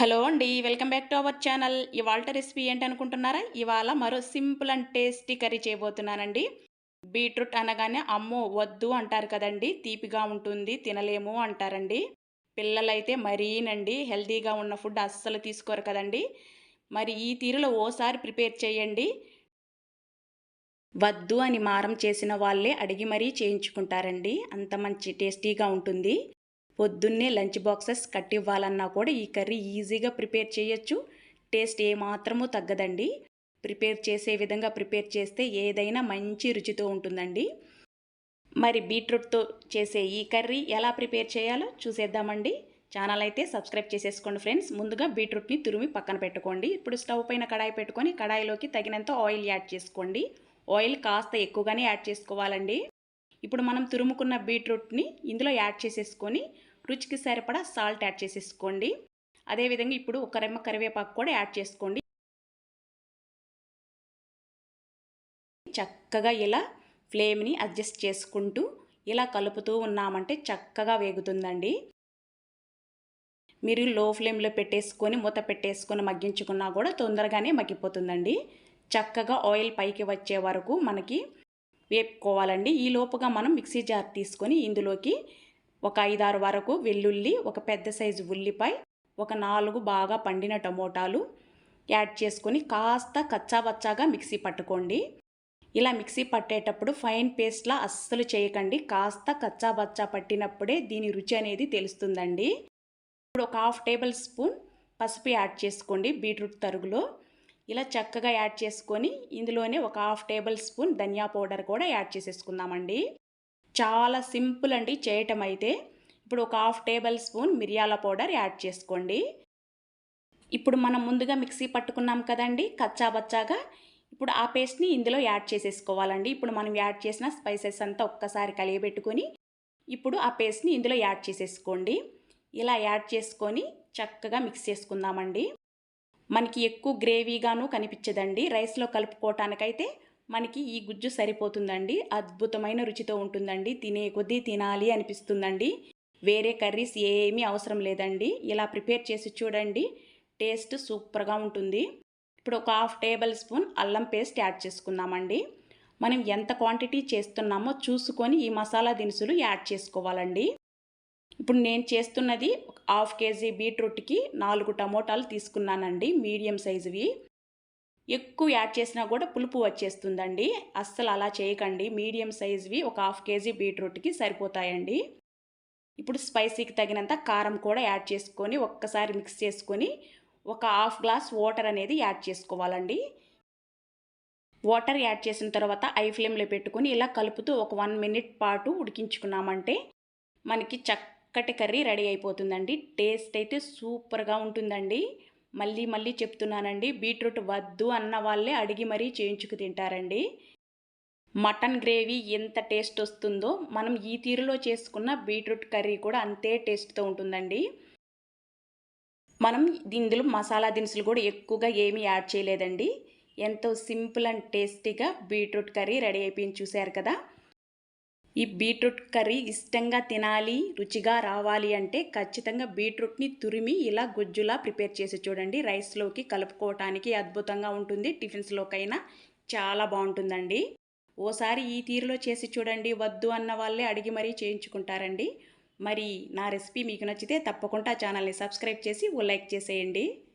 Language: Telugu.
హలో అండి welcome back to our channel. ఇవాళ రెసిపీ ఏంటనుకుంటున్నారా? ఇవాళ మరో సింపుల్ అండ్ టేస్టీ కర్రీ చేయబోతున్నానండి. బీట్రూట్ అనగానే అమ్మో వద్దు అంటారు కదండి. తీపిగా ఉంటుంది తినలేము అంటారండి. పిల్లలైతే మరీనండి హెల్తీగా ఉన్న ఫుడ్ అస్సలు తీసుకోరు కదండి. మరి ఈ తీరులో ఓసారి ప్రిపేర్ చేయండి. వద్దు అని మారం చేసిన వాళ్ళే అడిగి మరీ చేయించుకుంటారండి. అంత మంచి టేస్టీగా ఉంటుంది. పొద్దున్నే లంచ్ బాక్సెస్ కట్టివ్వాలన్నా కూడా ఈ కర్రీ ఈజీగా ప్రిపేర్ చేయొచ్చు. టేస్ట్ ఏమాత్రమూ తగ్గదండి. ప్రిపేర్ చేసే విధంగా ప్రిపేర్ చేస్తే ఏదైనా మంచి రుచితో ఉంటుందండి. మరి బీట్రూట్తో చేసే ఈ కర్రీ ఎలా ప్రిపేర్ చేయాలో చూసేద్దామండి. ఛానల్ అయితే సబ్స్క్రైబ్ చేసేసుకోండి ఫ్రెండ్స్. ముందుగా బీట్రూట్ని తురిమి పక్కన పెట్టుకోండి. ఇప్పుడు స్టవ్ పైన కడాయి పెట్టుకొని కడాయిలోకి తగినంత ఆయిల్ యాడ్ చేసుకోండి. ఆయిల్ కాస్త ఎక్కువగానే యాడ్ చేసుకోవాలండి. ఇప్పుడు మనం తురుముకున్న బీట్రూట్ని ఇందులో యాడ్ చేసేసుకొని రుచికి సరిపడా సాల్ట్ యాడ్ చేసేసుకోండి. అదేవిధంగా ఇప్పుడు ఒక రెమ్మ కరివేపాకు కూడా యాడ్ చేసుకోండి. చక్కగా ఇలా ఫ్లేమ్ని అడ్జస్ట్ చేసుకుంటూ ఇలా కలుపుతూ ఉన్నామంటే చక్కగా వేగుతుందండి. మీరు లో ఫ్లేమ్లో పెట్టేసుకొని మూత పెట్టేసుకొని మగ్గించుకున్నా కూడా తొందరగానే మగ్గిపోతుందండి. చక్కగా ఆయిల్ పైకి వచ్చే వరకు మనకి వేపుకోవాలండి. ఈ లోపుగా మనం మిక్సీ జార్ తీసుకొని ఇందులోకి ఒక ఐదారు వరకు వెల్లుల్లి ఒక పెద్ద సైజు ఉల్లిపాయ ఒక నాలుగు బాగా పండిన టమోటాలు యాడ్ చేసుకొని కాస్త కచ్చాబచ్చాగా మిక్సీ పట్టుకోండి. ఇలా మిక్సీ పట్టేటప్పుడు ఫైన్ పేస్ట్లా అస్సలు చేయకండి. కాస్త కచ్చాబచ్చా పట్టినప్పుడే దీని రుచి అనేది తెలుస్తుందండి. ఇప్పుడు ఒక హాఫ్ టేబుల్ స్పూన్ పసుపు యాడ్ చేసుకోండి బీట్రూట్ తరుగులో. ఇలా చక్కగా యాడ్ చేసుకొని ఇందులోనే ఒక హాఫ్ టేబుల్ స్పూన్ ధనియా పౌడర్ కూడా యాడ్ చేసేసుకుందామండి. చాలా సింపుల్ అండి చేయటం అయితే. ఇప్పుడు ఒక హాఫ్ టేబుల్ స్పూన్ మిరియాల పౌడర్ యాడ్ చేసుకోండి. ఇప్పుడు మనం ముందుగా మిక్సీ పట్టుకున్నాం కదండి కచ్చాబచ్చాగా ఇప్పుడు ఆ పేస్ట్ని ఇందులో యాడ్ చేసేసుకోవాలండి. ఇప్పుడు మనం యాడ్ చేసిన స్పైసెస్ అంతా ఒక్కసారి కలియబెట్టుకొని ఇప్పుడు ఆ పేస్ట్ని ఇందులో యాడ్ చేసేసుకోండి. ఇలా యాడ్ చేసుకొని చక్కగా మిక్స్ చేసుకుందామండి. మనకి ఎక్కువ గ్రేవీగాను కనిపించదండి. రైస్లో కలుపుకోవటానికైతే మనకి ఈ గుజ్జు సరిపోతుందండి. అద్భుతమైన రుచితో ఉంటుందండి. తినే కొద్దీ తినాలి అనిపిస్తుందండి. వేరే కర్రీస్ ఏమీ అవసరం లేదండి. ఇలా ప్రిపేర్ చేసి చూడండి. టేస్ట్ సూపర్గా ఉంటుంది. ఇప్పుడు ఒక హాఫ్ టేబుల్ స్పూన్ అల్లం పేస్ట్ యాడ్ చేసుకుందామండి. మనం ఎంత క్వాంటిటీ చేస్తున్నామో చూసుకొని ఈ మసాలా దినుసులు యాడ్ చేసుకోవాలండి. ఇప్పుడు నేను చేస్తున్నది హాఫ్ కేజీ బీట్రూట్కి నాలుగు టమోటాలు తీసుకున్నానండి మీడియం సైజువి. ఎక్కువ యాడ్ చేసినా కూడా పులుపు వచ్చేస్తుందండి. అస్సలు అలా చేయకండి. మీడియం సైజ్వి ఒక హాఫ్ కేజీ బీట్రూట్కి సరిపోతాయండి. ఇప్పుడు స్పైసీకి తగినంత కారం కూడా యాడ్ చేసుకొని ఒక్కసారి మిక్స్ చేసుకొని ఒక హాఫ్ గ్లాస్ వాటర్ అనేది యాడ్ చేసుకోవాలండి. వాటర్ యాడ్ చేసిన తర్వాత ఐ ఫ్లేమ్లో పెట్టుకొని ఇలా కలుపుతూ ఒక వన్ మినిట్ పాటు ఉడికించుకున్నామంటే మనకి చక్క చక్కటి కర్రీ రెడీ అయిపోతుందండి. టేస్ట్ అయితే సూపర్గా ఉంటుందండి. మళ్ళీ మళ్ళీ చెప్తున్నానండి బీట్రూట్ వద్దు అన్న వాళ్ళే అడిగి మరీ చేయించుకు తింటారండి. మటన్ గ్రేవీ ఎంత టేస్ట్ వస్తుందో మనం ఈ తీరులో చేసుకున్న బీట్రూట్ కర్రీ కూడా అంతే టేస్ట్తో ఉంటుందండి. మనం ఇందులో మసాలా దినుసులు కూడా ఎక్కువగా ఏమీ యాడ్ చేయలేదండి. ఎంతో సింపుల్ అండ్ టేస్టీగా బీట్రూట్ కర్రీ రెడీ అయిపోయింది చూశారు కదా. ఈ బీట్రూట్ కర్రీ ఇష్టంగా తినాలి రుచిగా రావాలి అంటే ఖచ్చితంగా బీట్రూట్ని తురిమి ఇలా గుజ్జులా ప్రిపేర్ చేసి చూడండి. రైస్లోకి కలుపుకోవటానికి అద్భుతంగా ఉంటుంది. టిఫిన్స్లోకైనా చాలా బాగుంటుందండి. ఓసారి ఈ తీరులో చేసి చూడండి. వద్దు అన్న వాళ్ళే అడిగి మరీ చేయించుకుంటారండి. మరి నా రెసిపీ మీకు నచ్చితే తప్పకుండా ఛానల్ని సబ్స్క్రైబ్ చేసి ఓ లైక్ చేసేయండి.